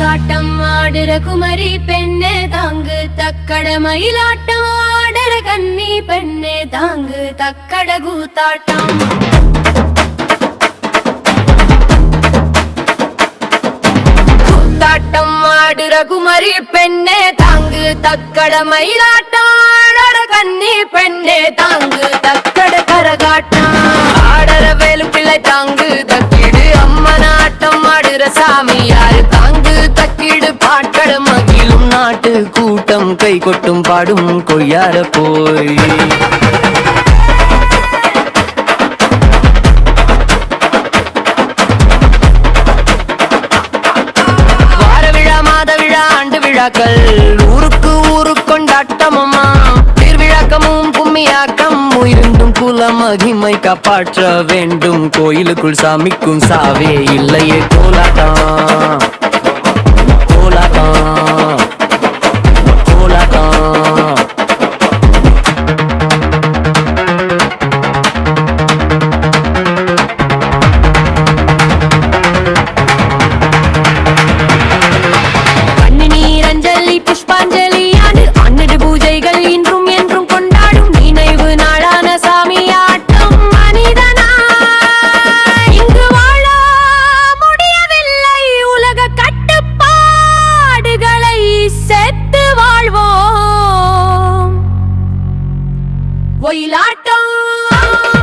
கூத்தாட்டம் ஆடுற குமரி பெண்ணே தாங்கு தக்கட மயிலாட்டம் ஆடுற கன்னி பெண்ணே தாங்கு தக்கட கூத்தாட்டம். கூத்தாட்டம் ஆடுற குமரி பெண்ணே தாங்கு தக்கட மயிலாட்டம் ஆடுற சாமியாரு தாங்கு தக்கிடு பாட்கள் மகிழும் நாட்டு கூட்டம் கை கொட்டும் பாடும் கொய்யார போய். வார விழா மாத விழா ஆண்டு விழாக்கள் ஊருக்கு ஊரு கொண்டாட்டமம்மா. திருவிழாக்கமும் கும்மியாக்கம் உயிருந்தும் குல மகிமை காப்பாற்ற வேண்டும். கோயிலுக்குள் சாமிக்கும் சாவே இல்லையே கோலா ஒயிலாட்டம்.